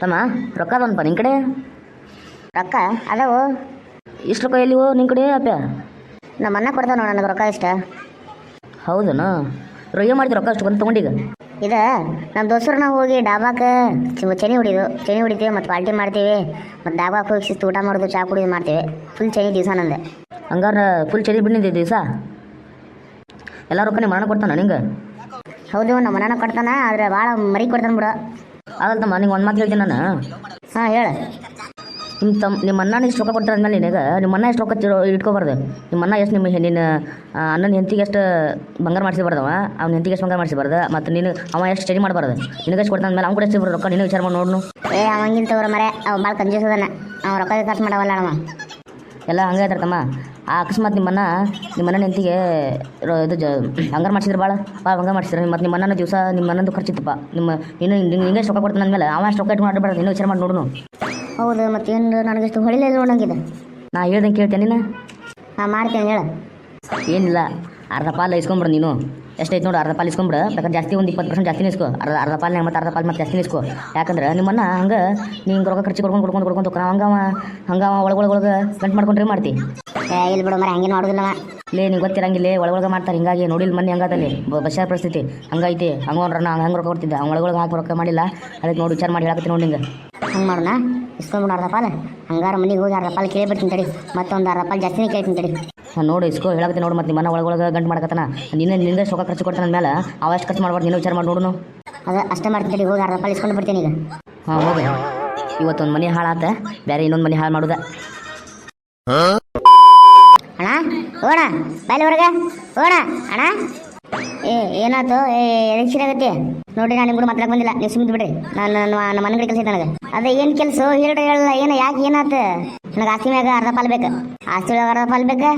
ತಮ್ಮ ರೊಕ್ಕ ಬಂದಪ್ಪ ನಿನ್ನ ಕಡೆ. ರೊಕ್ಕ ಅದಾವು. ಇಷ್ಟು ರೊಕ್ಕ ಎಲ್ಲಿವೋ ನಿನ್ನ ಕಡೆ ಅಪ್ಪ? ನಮ್ಮ ಅಣ್ಣ ಕೊಡ್ತಾವ ನೋಡು ನನಗೆ ರೊಕ್ಕ ಇಷ್ಟ. ಹೌದನು? ರೊಯ್ಯ ಮಾಡ್ತೀವಿ ರೊಕ್ಕ ಅಷ್ಟು ಬಂದು ತೊಗೊಂಡೀಗ ಇದು ನಮ್ಮ ದೋಸ್ತರು ನಾವು ಹೋಗಿ ಡಾಬಾಕ್ಕೆ ಚೆನ್ನಿ ಚನಿ ಹೊಡಿದು ಚನಿ ಹೊಡಿತೀವಿ ಮತ್ತು ಪಾರ್ಟಿ ಮಾಡ್ತೀವಿ. ಮತ್ತು ಡಾಬಾಕ್ಕೆ ಹೋಗಿ ಶಿಸ್ತು ಊಟ ಮಾಡೋದು ಚಾ ಕುಡಿದು ಮಾಡ್ತೀವಿ. ಫುಲ್ ಚೆನ್ನಿ ದಿವಸ ನಂದೆ. ಹಂಗಾರೆ ಫುಲ್ ಚೆನ್ನಿ ಬಿಡ್ನಿದ್ದೆ ದಿವಸ? ಎಲ್ಲ ರೊಕ್ಕ ನಿಮ್ಮ ಮನೆ ಕೊಡ್ತಾನ ನಿಂಗೆ? ಹೌದು ನಮ್ಮ ಅಣ್ಣ ಕೊಡ್ತಾನೆ ಆದರೆ ಭಾಳ ಮರಿ ಕೊಡ್ತಾನೆ ಬಿಡು. ಆಗಲ್ಲ ತಮ್ಮ ನಿಂಗೆ ಒಂದು ಮಾತು ಹೇಳ್ತೀನಿ ನಾನು. ಹಾಂ ಹೇಳು. ನಿಮ್ಮ ತಮ್ಮ ನಿಮ್ಮ ಅಣ್ಣನಿಗೆ ಎಷ್ಟು ರೊಕ್ಕ ಕೊಡ್ತಾರೆ ಅಂದ್ಮೇಲೆ ನಿನಗೆ ನಿಮ್ಮ ಅಣ್ಣ ಎಷ್ಟು ರೊಕ್ಕ ಇಟ್ಕೊಬಾರ್ದು. ನಿಮ್ಮ ಅಣ್ಣ ಎಷ್ಟು ನಿಮ್ಮ ನಿನ್ನ ಅಣ್ಣನ ಹೆಂಡತಿಗೆ ಎಷ್ಟು ಬಂಗಾರ ಮಾಡಿಸಿಬಾರ್ದವ ಅವ್ನ ಹೆಂಡತಿಗೆ ಎಷ್ಟು ಬಂಗಾರ ಮಾಡಿಸಿಬಾರ್ದು ಮತ್ತು ನೀನು ಅವ ಎಷ್ಟು ಸ್ಟಡಿ ಮಾಡಬಾರ್ದು. ನಿನಗೆ ಎಷ್ಟು ಕೊಡ್ತಾನ ಮೇಲೆ ಅವ್ನು ಕೂಡ ಎಷ್ಟು ರೊಕ್ಕ ನೀನು ವಿಚಾರ ಮಾಡಿ ನೋಡ್ನು. ಏ ಅವಂಗಿಂತ ತಗೋರ ಮರೆ ಅವ ಭಾಳ ಕಂಜೂಸ್ ಅದಾನ. ಅವ ರೊಕ್ಕ ಖರ್ಚು ಮಾಡವಲ್ಲ ಅವ. ಎಲ್ಲ ಹಂಗೆ ಹೇಳ್ತಾರೆ ತಮ್ಮ. ಆ ಅಕಸ್ಮಾತ್ ನಿಮ್ಮನ್ನ ನಿಮ್ಮನ್ನ ಹೆಂತಿಗೆ ಹೆಂಡತಿಗೆ ಇದು ಜ ಹಂಗಾರ ಮಾಡಿಸಿದ್ರೆ ಭಾಳ ಭಾಳ ಹಂಗಾರ ಮಾಡಿಸಿದ್ರೆ ಮತ್ತು ನಿಮ್ಮನ್ನ ದಿವಸ ನಿಮ್ಮನ್ನೊಂದು ಖರ್ಚಿತ್ತಪ್ಪ ನಿಮ್ಮ ನೀನು ನಿಂಗೆ ರೊಕ್ಕ ಕೊಡ್ತಾನೆ ಅಂದಮೇಲೆ ಅವ ಅಷ್ಟು ರೊಕ್ಕ ಇಟ್ಟು ಮಾಡಬಾರ್ದು ನೀನು ವಿಚಾರ ಮಾಡಿ ನೋಡು ಹೌದು ಮತ್ತೇನು ಇಷ್ಟು ಹೊಳಿಲಿಲ್ಲ ನೋಡಂಗಿದೆ ನಾ ಹೇಳ್ದಂಗೆ ಕೇಳ್ತೇನೆ ನೀನು ಹಾಂ ಮಾಡ್ತೇನೆ ಹೇಳು ಏನಿಲ್ಲ ಅರ್ಧ ಪಾಲು ಇಸ್ಕೊಂಬಿಡು ನೀನು ಎಷ್ಟೈತೆ ನೋಡು ಅರ್ಧ ಪಾಲು ಇಸ್ಕೊಂಬಿಡು ಬೇಕಾದ್ರೆ ಜಾಸ್ತಿ ಒಂದು ಇಪ್ಪತ್ತು ಪರ್ಸೆಂಟ್ ಜಾಸ್ತಿ ಇಸ್ಕೋ ಅರ್ಧ ಅರ್ಧ ಪಾಲ್ನಾಗ ಮತ್ತು ಅರ್ಧ ಪಾಲು ಮತ್ತೆ ಜಾಸ್ತಿ ಇಸ್ಕೋ ಯಾಕಂದ್ರೆ ನಿಮ್ಮನ್ನ ಹಂಗೆ ನೀನು ರೊಕ್ಕ ಖರ್ಚು ಕೊಡ್ಕೊಂಡು ಕೊಡ್ಕೊಂಡು ಕೊಡ್ಕೊಂಡು ಹೋಗ್ತಾನ ಹಂಗವ ಹಂಗವ ಒಳಗೊಳಗೆ ಒಳಗೆ ಗಂಟು ಮಾಡ್ಕೊಂಡ್ರೆ ಮಾಡ್ತಿ ಇಲ್ಲಿ ಬಿಡು ಮರ ಹಂಗೆ ಮಾಡೋದಿಲ್ಲ ಅವ. ಲೇ ನೀವು ಗೊತ್ತಿರಂಗಿಲ್ಲ ಒಳಗೊಳಗೆ ಮಾಡ್ತಾರೆ ಹಿಂಗಾಗಿ ನೋಡಿಲ್ಲ ಮನೆ ಹಂಗಾದಲ್ಲಿ ಬಸ್ಸಾರ ಪರಿಸ್ಥಿತಿ ಹಂಗೈತಿ ಹಂಗ ನಾ ಹಂಗೆ ರೊಕ್ಕ ಕೊಡ್ತಿದ್ದೆ ಅವ್ನ ಒಳಗೊಳಗೆ ಹಾಕಿ ರೊಕ್ಕ ಮಾಡಿಲ್ಲ ಅದಕ್ಕೆ ನೋಡಿ ವಿಚಾರ ಮಾಡಿ ಹೇಳಕತ್ತೀನಿ ನೋಡಿ ಹಿಂಗೆ ಹಂಗೆ ಮಾಡೋಣ? ಇಸ್ಕೊಂಬಿಡು ಅರ್ಧ ಪಾಲು. ಹಂಗಾರ ಮನೆಗೆ ಹೋಗಿ ಅರ್ಧ ಪಾಲು ಕೇಳಿ ಬರ್ತೀನಿ ತಡಿ ಮತ್ತೊಂದು ಅರ್ಧ ಪಾಲು ಜಾಸ್ತಿನೇ ಕೇಳ್ತೀನಿ ತಡಿ. ಹಾಂ ನೋಡಿ ಇಸ್ಕೋ ಹೇಳಕತ್ತೀನಿ ನೋಡು ಮತ್ತೆ ಮನೆ ಒಳಗೊಳಗೆ ಗಂಟು ಮಾಡಕತ್ತಾನ. ನಿನ್ನ ನಿಂದ ಸೊಕ್ಕ ಖರ್ಚು ಕೊಡ್ತಾನ ಮೇಲೆ ಅವಷ್ಟು ಖರ್ಚು ಮಾಡ್ಬಾರ್ದು ನೀನು ವಿಚಾರ ಮಾಡಿ ನೋಡು ಅದ ಅಷ್ಟೇ ಮಾಡ್ತೀನಿ ತಡಿ ಹೋಗಿ ಅರ್ಧ ಪಾಲು ಇಸ್ಕೊಂಡು ಬರ್ತೀನಿ ಈಗ. ಹಾಂ ಹೋಗಿ. ಇವತ್ತೊಂದು ಮನೆ ಹಾಳಾತ ಬೇರೆ ಇನ್ನೊಂದು ಮನೆ ಹಾಳು ಮಾಡುದ. ಹೋಣ ಬಾಯ್ಲಿ ಹೊರಗೆ ಹೋಣ ಅಣ್ಣ. ಏ, ಏನಾಯ್ತು? ಏ ಎಲೆಕ್ಷನ್ ಆಗತ್ತೆ? ನೋಡ್ರಿ, ನಾನು ನಿಮ್ಗೂ ಮಾತಾಡಕ್ ಬಂದಿಲ್ಲ. ನೀವು ಸುಮ್ಮನೆ ಬಿಡ್ರಿ ನಾನು ನನ್ನ ಮನೆ ಕಡೆ ಕೆಲಸ ನನಗೆ. ಅದೇ, ಏನು ಕೆಲಸ? ಹೇಳ್ರಿ ಹೇಳಲ್ಲ ಏನು, ಯಾಕೆ ಏನಾಯ್ತು? ನನಗೆ ಆಸ್ತಿ ಮ್ಯಾಗ ಅರ್ಧ ಪಾಲು ಬೇಕು. ಆಸ್ತಿ ಒಳಗೆ ಅರ್ಧ ಪಾಲು ಬೇಕಾ?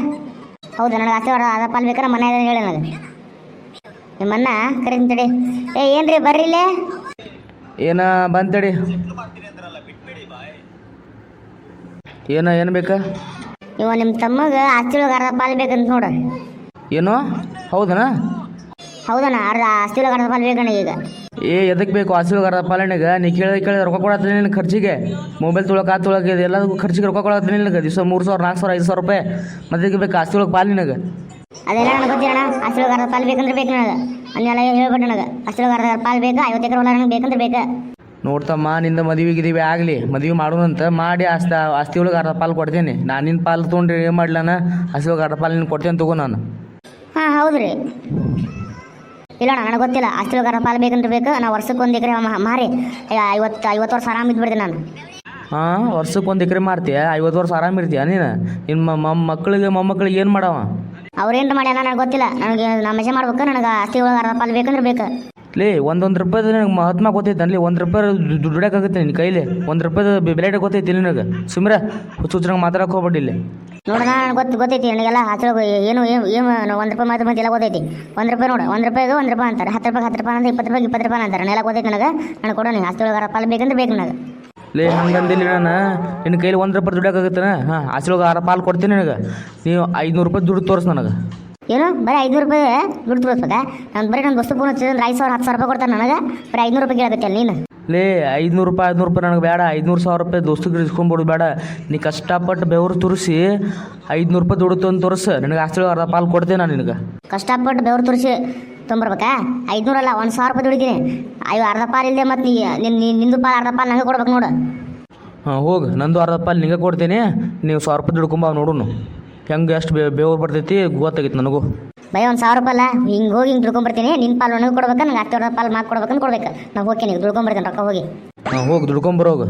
ಹೌದು, ನನಗೆ ಆಸ್ತಿ ಒಳಗೆ ಅರ್ಧ ಪಾಲು ಬೇಕಾ? ನಮ್ಮ ಮನೆ ಹೇಳಿ ನನಗೆ. ನಿಮ್ಮನ್ನ ಕರೀತೀನಿ ತಡಿ. ಏ, ಏನ್ರಿ, ಬರ್ರಿ ಇಲ್ಲೇ? ಏನ ಬಂತಡಿ ಏನ, ಏನು ಬೇಕಾ? ಇವ ನಿಮ್ಮ ತಮ್ಮಗೆ ಆಸ್ತಿ ಒಳಗೆ ಅರ್ಧ ಪಾಲು ಬೇಕಂತ ನೋಡು. ಏನು? ಹೌದನ? ಹೌದಣ್ಣ ಅರ್ಧ ಆಸ್ತಿ ಒಳಗೆ ಅರ್ಧ ಪಾಲು ಬೇಕಣ್ಣ ಈಗ. ಏ ಎದಕ್ಕೆ ಬೇಕು ಹಸಿರುಗಾರ ಪಾಲನೆಗೆ ನೀ ಕೇಳಿದ ಕೇಳಿದ ರೊಕ್ಕ ಕೊಡತ್ತೀನಿ ನಿನ್ನ ಖರ್ಚಿಗೆ. ಮೊಬೈಲ್ ತೊಳಕ ಆ ತೊಳಕ ಎಲ್ಲದಕ್ಕೂ ಖರ್ಚಿಗೆ ರೊಕ್ಕ ಕೊಡತ್ತೀನಿ ನಿನಗೆ. ದಿವಸ ಮೂರು ಸಾವಿರ ನಾಲ್ಕು ಸಾವಿರ ಐದು ಸಾವಿರ ರೂಪಾಯಿ. ಮತ್ತೆ ಬೇಕು ಆಸ್ತಿ ಒಳಗೆ ಪಾಲು ನಿನಗೆ? ಅದೆಲ್ಲ ನನಗೆ ಗೊತ್ತಿರೋಣ ಅಷ್ಟು ಅರ್ಧ ಪಾಲು ಬೇಕಂದ್ರೆ ಬೇಕು ನನಗೆ. ಅನ್ನೆಲ್ಲ ಹೇಳ್ಬಿಟ್ಟು ನನಗೆ. ಅಷ್ಟು ಅರ್ಧ ಪಾಲು ಬೇಕಾ? ಐವತ್ತು ಎಕರೆ ಹೊಲ ನನಗೆ ಬೇಕಂದ್ರೆ ಬೇಕಾ? ನೋಡ್ತಮ್ಮ ನಿಂದ ಮದುವೆ ಗಿದಿವಿ ಆಗಲಿ. ಮದುವೆ ಮಾಡೋಣಂತ ಮಾಡಿ ಆಸ್ತಿ ಆಸ್ತಿ ಒಳಗೆ ಅರ್ಧ ಪಾಲು ಕೊಡ್ತೀನಿ. ನಾನು ನಿನ್ನ ಪಾಲು ತೊಗೊಂಡ್ರಿ ಏನು ಮಾಡ್ಲಾನ ಆಸ್ತಿ ಒಳಗೆ ಅರ್ಧ ಪಾಲು ನಿನ್ನ ಕೊಡ್ತೇನೆ ತಗೋ ನಾನು. ಹಾಂ ಹೌದು ರೀ ಇಲ್ಲ ನನಗೆ ಗೊತ್ತಿಲ್ಲ. ಅಷ್ಟು ಅರ್ಧ ಪಾಲು ಬೇಕಂದ್ರೆ ಬೇಕು. ನಾನು ವರ್ಷಕ್ಕೆ ಒಂದು ಎಕರೆ ಮಾರಿ. ಐವತ್ತು ಐವತ್ತು ವರ್ಷ ಆರಾಮ ಇದ್ಬಿಡ್ತೀನಿ ನಾನು. ಹಾಂ ವರ್ಷಕ್ಕೆ ಒಂದು ಎಕರೆ ಮಾರ್ತೀಯ? ಐವತ್ತು ವರ್ಷ ಆರಾಮ ಇರ್ತೀಯ ನೀನು? ನಿನ್ನ ಮೊಮ್ಮ ಮಕ್ಕಳಿಗೆ ಮೊಮ್ಮಕ್ಕಳಿಗೆ ಏನು ಮಾಡವ? ಅವ್ರೇನು ಮಾಡ್ಯಾನ ನನಗೆ ಗೊತ್ತಿಲ್ಲ. ನನಗೆ ನಾನು ಮೆಸೇಜ್ ಮಾಡ್ಬೇಕು ನನಗೆ ಆಸ್ತಿ ಒಳಗೆ ಅರ್ಧ ಪಾಲು ಬೇಕಂದ್ರೆ ಬೇಕು. ಲೇ ಒಂದೊಂದು ರೂಪಾಯಿ ನನಗೆ ಮಹಾತ್ಮ ಗೊತ್ತೈತೆ ಅಲ್ಲಿ ಒಂದು ರೂಪಾಯಿ ದುಡ್ಡಕ್ಕಾಗುತ್ತೆ ನಿನ್ನ ಕೈಲಿ. ಒಂದು ರೂಪಾಯಿ ಬೆಲೆ ಗೊತ್ತೈತಿ ನಿನಗೆ. ಸುಮ್ರ ಹುಚ್ಚು ಹುಚ್ಚರಂಗೆ ಮಾತಾಡಕ್ಕೆ ಹೋಗ್ಬೇಡಿ ಇಲ್ಲಿ. ನೋಡೋಣ ಗೊತ್ತು ಗೊತ್ತೈತಿ ನನಗೆಲ್ಲ. ಹತ್ತು ರೂಪಾಯಿ ಏನು ಏನು ಏನು ಒಂದು ರೂಪಾಯಿ ಮಾತ್ರ ಮತ್ತೆ ಎಲ್ಲ ಗೊತ್ತೈತಿ. ಒಂದು ರೂಪಾಯಿ ನೋಡು ಒಂದು ರೂಪಾಯಿಗೆ ಒಂದು ರೂಪಾಯಿ ಅಂತಾರೆ. ಹತ್ತು ರೂಪಾಯಿ ಹತ್ತು ರೂಪಾಯಿ ಅಂತ ಇಪ್ಪತ್ತು ರೂಪಾಯಿ ಇಪ್ಪತ್ತು ರೂಪಾಯಿ ಅಂತಾರೆ. ನೆಲ ಗೊತ್ತೈತಿ ನನಗೆ? ನಾನು ಕೊಡೋಣ ಹತ್ತು ಅರ್ಧ ಪಾಲು ಬೇಕಂದ್ರೆ ಬೇಕು ನನಗೆ. ಲೇ ಹಂಗಂದಿಲ್ಲ ನಾನು ನಿನ್ನ ಕೈಲಿ ಒಂದು ರೂಪಾಯಿ ದುಡ್ಡಕ್ಕಾಗುತ್ತಾನ ಹಾಂ ಹಸಿರೋಗ ಆರು ಪಾಲು ಕೊಡ್ತೀನಿ ನನಗೆ. ನೀವು ಐದುನೂರು ರೂಪಾಯಿ ದುಡ್ಡು ತೋರಿಸ್ ನನಗೆ. ಏನು? ಬರೀ ಐದುನೂರು ರೂಪಾಯಿ ದುಡ್ಡು ತೋರಿಸ್ಬೇಕಾ ನಾನು ಬರೀ ನನ್ನ ವಸ್ತು ಫೋನ್ ಹಚ್ಚಿದ್ರೆ ಐದು ಸಾವಿರ ಹತ್ತು ಸಾವಿರ ರೂಪಾಯಿ ಕೊಡ್ತಾನೆ ನನಗೆ. ಬರೀ ಐದುನೂರು ರೂಪಾಯಿ ಕೇಳಕತ್ತೆ ನೀನು. ಲೇ ಐದುನೂರು ರೂಪಾಯಿ ಐದುನೂರು ರೂಪಾಯಿ ನನಗೆ ಬೇಡ. ಐದುನೂರು ಸಾವಿರ ರೂಪಾಯಿ ದೋಸ್ತಿಗೆ ಇಸ್ಕೊಂಡ್ಬಿಡು ಬೇಡ. ನೀ ಕಷ್ಟಪಟ್ಟು ಬೆವರು ತುರಿಸಿ ಐದುನೂರು ರೂಪಾಯಿ ದುಡ್ಡು ಅಂತ ತೋರಿಸು. ನನಗೆ ಅಷ್ಟು ಅರ್ಧ ಪಾಲು ಕೊಡ್ತೇನೆ ನಾನು ನಿನಗೆ. ಕಷ್ಟಪಟ್ಟು ಬೆವರು ತುರಿಸಿ ತೊಂಬರ್ಬೇಕಾ? ಐದುನೂರಲ್ಲ ಒಂದು ಸಾವಿರ ರೂಪಾಯಿ ದುಡಿದೀನಿ ಅಯ್ಯೋ ಅರ್ಧ ಪಾಲು ಇಲ್ಲದೆ ಮತ್ತು ನೀ ನಿಂದು ಪಾಲು ಅರ್ಧ ಪಾಲು ನನಗೆ ಕೊಡ್ಬೇಕು ನೋಡು. ಹಾಂ ಹೋಗಿ. ನಂದು ಅರ್ಧ ಪಾಲು ನಿಂಗೆ ಕೊಡ್ತೀನಿ. ನೀವು ಸಾವಿರ ರೂಪಾಯಿ ದುಡ್ಕೊಂಬ ನೋಡುನು. ಹೆಂಗೆ ಎಷ್ಟು ಬೇ ಬೇವ್ರು ಬರ್ತೈತಿ ಗೊತ್ತಾಗಿತ್ತು ನನಗೂ. ಬೈ ಒಂದು ಸಾವಿರ ರೂಪಾಯಿ ಅಲ್ಲ ಹಿಂಗೆ ಹೋಗಿ ಹಿಂಗೆ ನಿನ್ ನಿನ್ನ ಪಾಲು ನನಗೆ ಕೊಡ್ಬೇಕು ನಂಗೆ ಹತ್ತು ಪಾಲು ಮಾಡ್ಕೊಡ್ಬೇಕಂತ ಕೊಡ್ಬೇಕು. ನಾವು ಹೋಗ್ತೀನಿ ದುಡ್ಕೊಂಬರ್ತೀನಿ ರೊಕ್ಕ ಹೋಗಿ. ಹಾಂ ಹೋಗಿ ದುಡ್ಕೊಂಬರೋಗು.